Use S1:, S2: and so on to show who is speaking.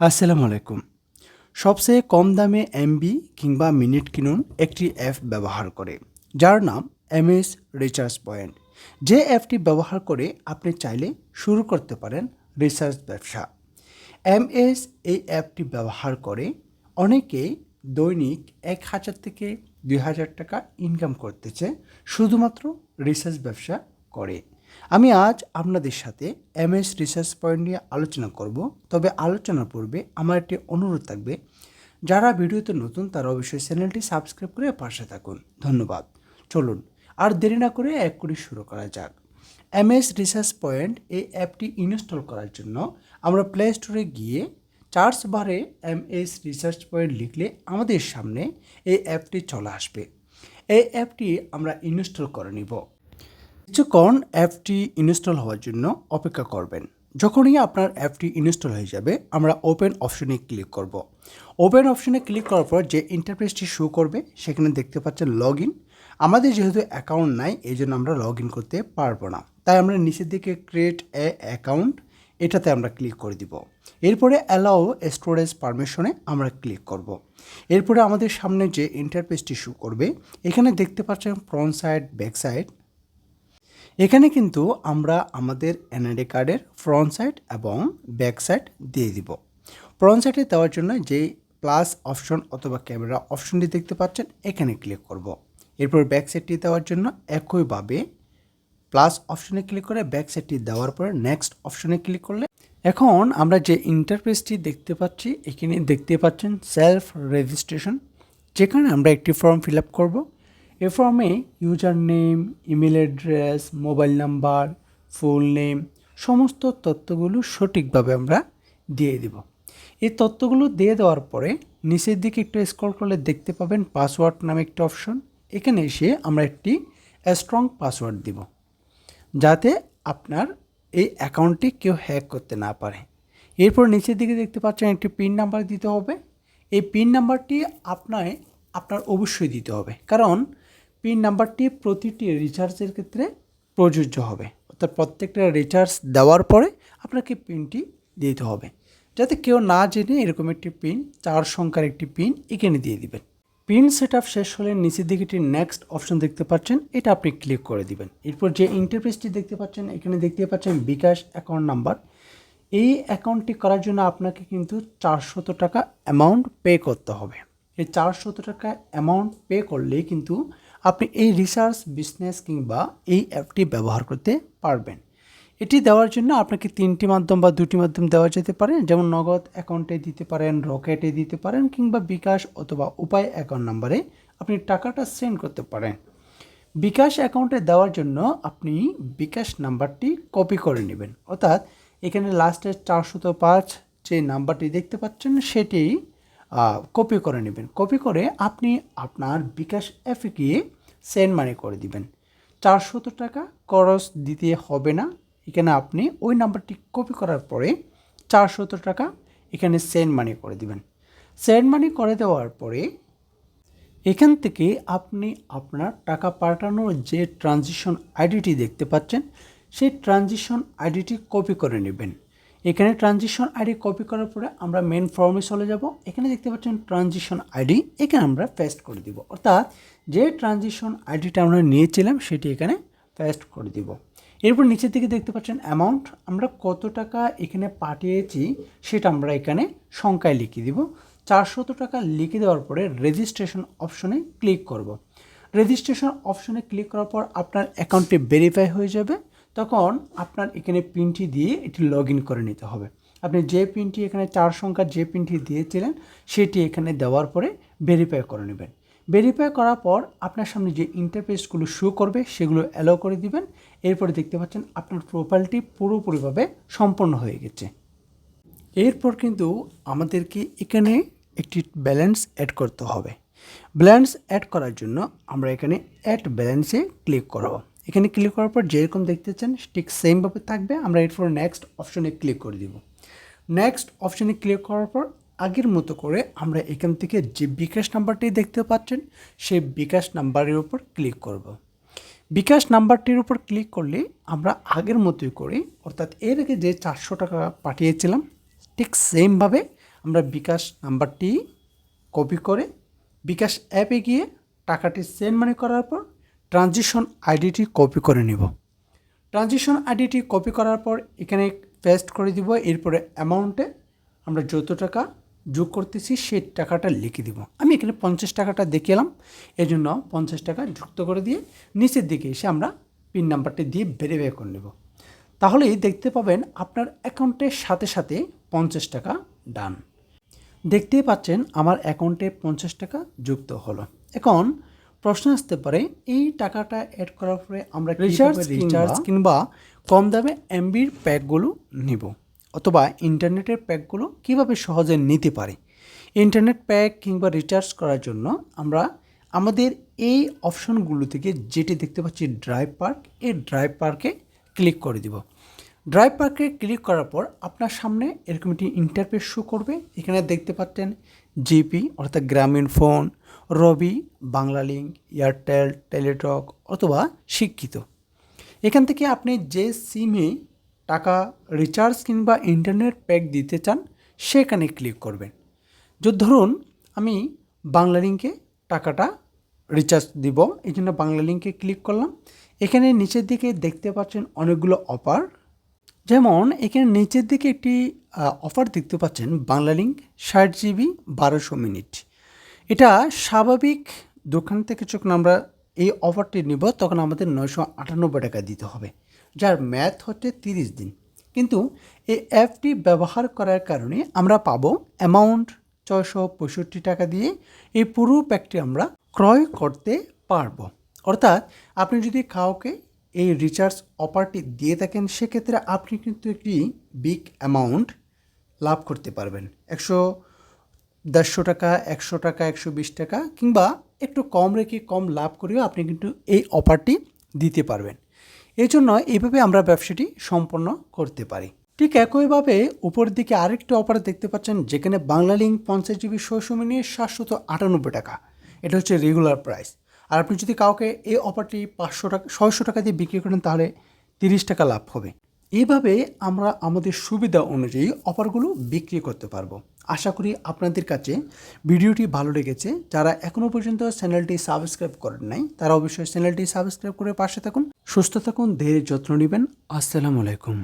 S1: আসসালামু আলাইকুম। সবচেয়ে কম দামে এমবি কিংবা মিনিট কিনুন একটি অ্যাপ ব্যবহার করে, যার নাম এমএস রিচার্জ পয়েন্ট। যে অ্যাপটি ব্যবহার করে আপনি চাইলে শুরু করতে পারেন রিচার্জ ব্যবসা। এমএস এই অ্যাপটি ব্যবহার করে অনেকে দৈনিক এক হাজার থেকে দুই হাজার টাকা ইনকাম করতেছে, শুধুমাত্র রিসার্চ ব্যবসা করে। আমি আজ আপনাদের সাথে এমএস রিসার্চ পয়েন্ট নিয়ে আলোচনা করব। তবে আলোচনার পূর্বে আমার একটি অনুরোধ থাকবে। যারা ভিডিওতে নতুন, তারা অবশ্যই চ্যানেলটি সাবস্ক্রাইব করে পাশে থাকুন। ধন্যবাদ। চলুন, আর দেরি না করে এক করে শুরু করা যাক। এমএস রিসার্চ পয়েন্ট এই অ্যাপটি ইনস্টল করার জন্য আমরা প্লে স্টোরে গিয়ে চার্জ বারে এমএস রিসার্চ পয়েন্ট লিখলে আমাদের সামনে এই অ্যাপটি চলে আসবে। এই অ্যাপটি আমরা ইনস্টল করে নিব। কিছুক্ষণ অ্যাপটি ইনস্টল হওয়ার জন্য অপেক্ষা করবেন। যখনই আপনার অ্যাপটি ইনস্টল হয়ে যাবে, আমরা ওপেন অপশনে ক্লিক করব। ওপেন অপশনে ক্লিক করার পর যে ইন্টারফেসটি শো করবে, সেখানে দেখতে পাচ্ছেন লগ ইন আমাদের যেহেতু অ্যাকাউন্ট নাই, এই জন্য আমরা লগ ইন করতে পারব না। তাই আমরা নিচের দিকে ক্রিয়েট এ অ্যাকাউন্ট এটাতে আমরা ক্লিক করে দিব। এরপরে অ্যালাও স্টোরেজ পারমিশনে আমরা ক্লিক করব। এরপরে আমাদের সামনে যে ইন্টারফেসটি শো করবে, এখানে দেখতে পাচ্ছেন ফ্রন্ট সাইড ব্যাক সাইড এখানে কিন্তু আমরা আমাদের এনআইডি কার্ডের ফ্রন্ট সাইড এবং ব্যাক সাইড দিয়ে দিব। ফ্রন্ট সাইডে দেওয়ার জন্য যে প্লাস অপশন অথবা ক্যামেরা অপশনটি দেখতে পাচ্ছেন, এখানে ক্লিক করব। এরপর ব্যাক সাইডটি দেওয়ার জন্য একইভাবে প্লাস অপশনে ক্লিক করে ব্যাক সাইডটি দেওয়ার পরে নেক্সট অপশনে ক্লিক করলে এখন আমরা যে ইন্টারফেসটি দেখতে পাচ্ছি, এখানে দেখতে পাচ্ছেন সেলফ রেজিস্ট্রেশন যেখানে আমরা একটি ফর্ম ফিল আপ করব। এ ফর্মে user name email address mobile number full name সমস্ত তথ্যগুলো সঠিকভাবে আমরা দিয়ে দেব। এই তথ্যগুলো দিয়ে দেওয়ার পরে নিচের দিকে একটু স্ক্রল করলে দেখতে পাবেন পাসওয়ার্ড নামে একটি অপশন এখানে এসে আমরা একটি স্ট্রং পাসওয়ার্ড দিব, যাতে আপনার এই অ্যাকাউন্টটি কেউ হ্যাক করতে না পারে। এরপর নিচের দিকে দেখতে পাচ্ছেন একটি পিন নাম্বার দিতে হবে। এই পিন নাম্বারটি আপনায়, আপনার অবশ্যই দিতে হবে। কারণ পিন নাম্বারটি প্রতিটি রিচার্জের ক্ষেত্রে প্রযোজ্য হবে। অর্থাৎ প্রত্যেকটা রিচার্জ দেওয়ার পরে আপনাকে পিনটি দিতে হবে। যাতে কেউ না জেনে এরকম একটি পিন চার সংখ্যার একটি পিন এখানে দিয়ে দিবেন। পিন সেট আপ শেষ হলে নিচের দিকে একটি নেক্সট অপশন দেখতে পাচ্ছেন, এটা আপনি ক্লিক করে দিবেন। এরপর যে ইন্টারফেসটি দেখতে পাচ্ছেন, এখানে দেখতে পাচ্ছেন বিকাশ অ্যাকাউন্ট নাম্বার এই অ্যাকাউন্টটি করার জন্য আপনাকে কিন্তু চারশত টাকা অ্যামাউন্ট পে করতে হবে। এই চারশত টাকা অ্যামাউন্ট পে করলেই কিন্তু আপনি এই রিসার্চ বিজনেস কিংবা এই অ্যাপটি ব্যবহার করতে পারবেন। এটি দেওয়ার জন্য আপনাকে তিনটি মাধ্যম বা দুটি মাধ্যম দেওয়া যেতে পারে, যেমন নগদ অ্যাকাউন্টে দিতে পারেন রকেটে দিতে পারেন কিংবা বিকাশ অথবা উপায় অ্যাকাউন্ট নাম্বারে আপনি টাকাটা সেন্ড করতে পারেন। বিকাশ অ্যাকাউন্টে দেওয়ার জন্য আপনি বিকাশ নাম্বারটি কপি করে নেবেন। অর্থাৎ এখানে লাস্টের চারশত পাঁচ যে নাম্বারটি দেখতে পাচ্ছেন, সেটি কপি করে নেবেন। কপি করে আপনি আপনার বিকাশ অ্যাপে গিয়ে সেন্ড মানি করে দিবেন। চারশত টাকা খরচ দিতে হবে না। এখানে আপনি ওই নাম্বারটি কপি করার পরে চারশত টাকা এখানে সেন্ড মানি করে দিবেন। সেন্ড মানি করে দেওয়ার পরে এখান থেকে আপনি আপনার টাকা পাঠানোর যে ট্রানজিশন আইডিটি দেখতে পাচ্ছেন, সেই ট্রানজিশন আইডিটি কপি করে নেবেন। এখানে ট্রানজিশন আইডি কপি করার পরে আমরা মেন ফর্মে চলে যাব। এখানে দেখতে পাচ্ছেন ট্রানজিশন আইডি এখানে আমরা পেস্ট করে দিব। অর্থাৎ যে ট্রানজিশন আইডিটা আমরা নিয়েছিলাম, সেটি এখানে পেস্ট করে দিব। এরপর নিচের দিকে দেখতে পাচ্ছেন অ্যামাউন্ট আমরা কত টাকা এখানে পাঠিয়েছি, সেটা আমরা এখানে সংখ্যায় লিখে দিব। চারশত টাকা লিখে দেওয়ার পরে রেজিস্ট্রেশন অপশনে ক্লিক করব। রেজিস্ট্রেশন অপশনে ক্লিক করার পর আপনার অ্যাকাউন্টটি ভেরিফাই হয়ে যাবে। তখন আপনার এখানে পিনটি দিয়ে এটি লগ করে নিতে হবে। আপনি যে পিনটি এখানে চার সংখ্যার যে পিনটি দিয়েছিলেন, সেটি এখানে দেওয়ার পরে ভেরিফাই করে নেবেন। ভেরিফাই করার পর আপনার সামনে যে ইন্টারফেসগুলো শো করবে, সেগুলো অ্যালাউ করে দিবেন। এরপরে দেখতে পাচ্ছেন আপনার প্রোফাইলটি পুরোপুরিভাবে সম্পন্ন হয়ে গেছে। এরপর কিন্তু আমাদেরকে এখানে একটি ব্যালেন্স অ্যাড করতে হবে। ব্যালেন্স অ্যাড করার জন্য আমরা এখানে অ্যাড ব্যালেন্সে ক্লিক করব। এখানে ক্লিক করার পর যেরকম দেখতে চান, ঠিক সেমভাবে থাকবে আমরা এরপর নেক্সট অপশনে ক্লিক করে দিব নেক্সট অপশনে ক্লিক করার পর আগের মতো করে আমরা এখান থেকে যে বিকাশ নাম্বারটি দেখতে পাচ্ছেন সেই বিকাশ নাম্বারের উপর ক্লিক করব। বিকাশ নাম্বারটির উপর ক্লিক করলে আমরা আগের মতোই করি, অর্থাৎ এর আগে যে চারশো টাকা পাঠিয়েছিলাম, ঠিক সেমভাবে আমরা বিকাশ নাম্বারটি কপি করে বিকাশ অ্যাপে গিয়ে টাকাটি সেন্ড মানি করার পর ট্রানজিশন আইডিটি কপি করে নিব। ট্রানজিশন আইডিটি কপি করার পর এখানে পেস্ট করে দিব। এরপরে অ্যামাউন্টে আমরা যত টাকা যোগ করতেছি, সেই টাকাটা লিখে দিব। আমি এখানে পঞ্চাশ টাকাটা দেখে এলাম এই জন্য পঞ্চাশ টাকা যুক্ত করে দিয়ে নিচের দিকে এসে আমরা পিন নাম্বারটি দিয়ে ভেরিফাই করে নেব। তাহলেই দেখতে পাবেন আপনার অ্যাকাউন্টের সাথে সাথে পঞ্চাশ টাকা ডান। দেখতেই পাচ্ছেন আমার অ্যাকাউন্টে পঞ্চাশ টাকা যুক্ত হলো। এখন প্রশ্ন আসতে পারে এই টাকাটা অ্যাড করার পরে আমরা রিচার্জ রিচার্জ কিংবা কম দামে এমবির প্যাকগুলো নিব। অথবা ইন্টারনেটের প্যাকগুলো কীভাবে সহজে নিতে পারি? ইন্টারনেট প্যাক কিংবা রিচার্জ করার জন্য আমরা আমাদের এই অপশনগুলো থেকে যেটি দেখতে পাচ্ছি ড্রাইভ পার্ক এই ড্রাইভ পার্কে ক্লিক করে দিব। ড্রাইভ পার্কে ক্লিক করার পর আপনার সামনে এরকম একটি ইন্টারফেস শো করবে। এখানে দেখতে পাচ্ছেন জিপি অর্থাৎ গ্রামীণ phone Robi Bangla link Airtel Teletalk অথবা শিক্ষিত। এখান থেকে আপনি যে সিমে টাকা রিচার্জ কিংবা ইন্টারনেট প্যাক দিতে চান, সেখানে ক্লিক করবেন। যদি ধরুন আমি বাংলা লিঙ্কে টাকাটা রিচার্জ দিব, এই জন্য বাংলা লিঙ্কে ক্লিক করলাম। এখানে নিচের দিকে দেখতে পাচ্ছেন অনেকগুলো অফার যেমন, এখানে নিচের দিকে একটি অফার দেখতে পাচ্ছেন, বাংলা লিঙ্ক ষাট জিবি বারোশো মিনিট এটা স্বাভাবিক দোকান থেকে যখন আমরা এই অফারটি নিব, তখন আমাদের নয়শো আটানব্বই টাকা দিতে হবে। যার ম্যাথ হচ্ছে তিরিশ দিন। কিন্তু এই অ্যাপটি ব্যবহার করার কারণে আমরা পাবো অ্যামাউন্ট ছয়শো পঁয়ষট্টি টাকা দিয়ে এই পুরো প্যাকটি আমরা ক্রয় করতে পারব। অর্থাৎ আপনি যদি কাউকে এই রিচার্জ অফারটি দিয়ে থাকেন, সেক্ষেত্রে আপনি কিন্তু একটি বিগ অ্যামাউন্ট লাভ করতে পারবেন। একশো দেড়শো টাকা, একশো টাকা, একশো বিশ টাকা কিংবা একটু কম রেখে কম লাভ করেও আপনি কিন্তু এই অফারটি দিতে পারবেন। এই জন্য এইভাবে আমরা ব্যবসাটি সম্পন্ন করতে পারি। ঠিক একইভাবে উপরের দিকে আরেকটি অফার দেখতে পাচ্ছেন, যেখানে বাংলা লিঙ্ক পঞ্চাশ জিবি ছয়শো মিনিট সাতশত আটানব্বই টাকা। এটা হচ্ছে রেগুলার প্রাইস আর আপনি যদি কাউকে এই অফারটি পাঁচশো টাকা, ছয়শো টাকা দিয়ে বিক্রি করেন, তাহলে তিরিশ টাকা লাভ হবে। এইভাবে আমরা আমাদের সুবিধা অনুযায়ী অফারগুলো বিক্রি করতে পারব। আশা করি আপনাদের কাছে ভিডিওটি ভালো লেগেছে। যারা এখনও পর্যন্ত চ্যানেলটি সাবস্ক্রাইব করেন নাই, তারা অবশ্যই চ্যানেলটি সাবস্ক্রাইব করে পাশে থাকুন। সুস্থ থাকুন ধীরে যত্ন নেবেন। আসসালামু আলাইকুম।